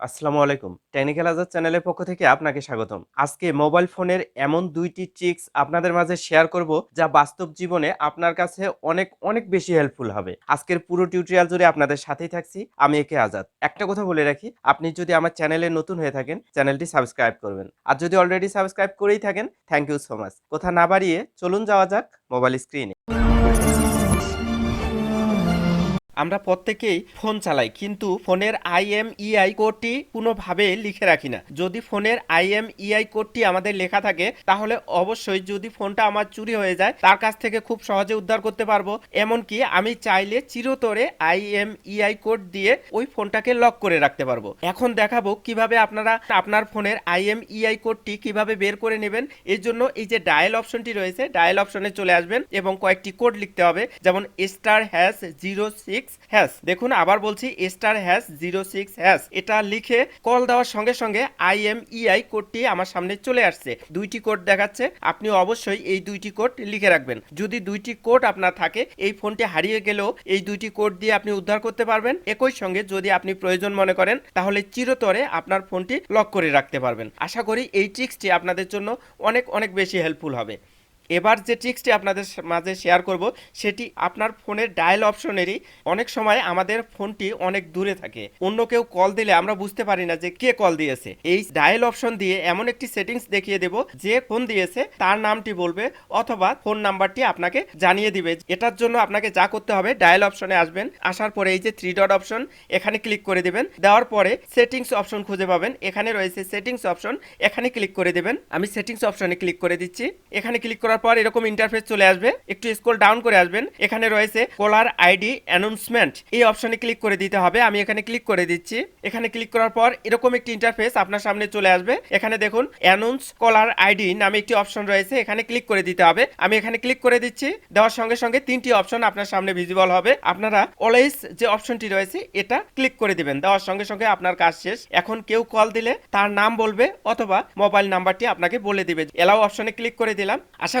আসসালামু আলাইকুম। টেকনিক্যাল আজাদ চ্যানেলের পক্ষ থেকে আপনাকে স্বাগতম। আজকে মোবাইল ফোনের এমন দুইটি ট্রিক্স আপনাদের মাঝে শেয়ার করব যা বাস্তব জীবনে আপনার কাছে অনেক অনেক বেশি হেল্পফুল হবে। আজকের পুরো টিউটোরিয়াল জুড়ে আপনাদের সাথেই থাকছি। আমি একে আজাদ। একটা কথা বলে রাখি, আপনি যদি আমার চ্যানেলে নতুন হয়ে থাকেন, চ্যানেলটি সাবস্ক্রাইব করবেন। আর যদি অলরেডি সাবস্ক্রাইব করেই থাকেন থ্যাংক ইউ সো মাচ কথা না বাড়িয়ে চলুন যাওয়া যাক মোবাইল স্ক্রিনে আমরা প্রত্যেকেই ফোন চালাই, কিন্তু ফোনের আইএমইআই কোডটি কোনোভাবে লিখে রাখি না। যদি ফোনের আইএমইআই কোডটি আমাদের লেখা থাকে, তাহলে অবশ্যই যদি ফোনটা আমার চুরি হয়ে যায়, তার কাছ থেকে খুব সহজে উদ্ধার করতে পারব। এমনকি আমি চাইলে চিরতরে আইএমইআই কোড দিয়ে ওই ফোনটাকে লক করে রাখতে পারব। এখন দেখাবো কীভাবে আপনারা আপনার ফোনের আইএমইআই কোডটি কীভাবে বের করে নেবেন। এর জন্য এই যে ডায়াল অপশনটি রয়েছে, ডায়াল অপশনে চলে আসবেন এবং কয়েকটি কোড লিখতে হবে, যেমন star hash zero six hash দেখুন, আবার বলছি star hash zero six hash এটা লিখে কল দেওয়ার সঙ্গে সঙ্গে আইএমইআই কোডটি আমার সামনে চলে আসছে। দুইটি কোড দেখাচ্ছে। আপনি অবশ্যই এই দুইটি কোড লিখে রাখবেন। যদি দুইটি কোড আপনার থাকে, এই ফোনটি হারিয়ে গেলেও এই দুইটি কোড দিয়ে আপনি উদ্ধার করতে পারবেন। একই সঙ্গে যদি আপনি প্রয়োজন মনে করেন, তাহলে চিরতরে আপনার ফোনটি লক করে রাখতে পারবেন। আশা করি এই ট্রিক্সটি আপনাদের জন্য অনেক অনেক বেশি হেল্পফুল হবে। এবার যে ট্রিক্সটি আপনাদের মাঝে শেয়ার করব, সেটি আপনার ফোনের ডায়াল অপশনেরই অনেক সময় আমাদের ফোনটি অনেক দূরে থাকে। অন্য কেউ কল দিলে আমরা বুঝতে পারি না যে কে কল দিয়েছে। এই ডায়াল অপশন দিয়ে এমন একটি সেটিংস দেখিয়ে দেব, যে ফোন দিয়েছে তার নামটি বলবে অথবা ফোন নাম্বারটি আপনাকে জানিয়ে দিবে। এটার জন্য আপনাকে যা করতে হবে ডায়াল অপশনে আসবেন। আসার পরে এই যে থ্রি ডট অপশন এখানে ক্লিক করে দেবেন। দেওয়ার পরে সেটিংস অপশন খুঁজে পাবেন। এখানে রয়েছে সেটিংস অপশন এখানে ক্লিক করে দেবেন। আমি সেটিংস অপশনে ক্লিক করে দিচ্ছি। এখানে ক্লিক করার পর এরকম ইন্টারফেস চলে আসবে। একটু স্ক্রল ডাউন করে আসবেন। এখানে রয়েছে কলার আইডি অ্যানাউন্সমেন্ট এই অপশনে ক্লিক করে দিতে হবে। আমি এখানে ক্লিক করে দিচ্ছি। এখানে ক্লিক করার পর এরকম একটি ইন্টারফেস আপনার সামনে চলে আসবে। এখানে দেখুন অ্যানাউন্স কলার আইডি নামে একটি অপশন রয়েছে। এখানে ক্লিক করে দিতে হবে। আমি এখানে ক্লিক করে দিচ্ছি। দেওয়ার সঙ্গে সঙ্গে তিনটি অপশন আপনার সামনে ভিজিবল হবে। আপনারা অলওয়েজ যে অপশনটি রয়েছে, এটা ক্লিক করে দিবেন। দেওয়ার সঙ্গে সঙ্গে আপনার কাজ শেষ। এখন কেউ কল দিলে তার নাম বলবে অথবা মোবাইল নাম্বারটি আপনাকে বলে দিবে। এলাও অপশনে ক্লিক করে দিলাম। আশা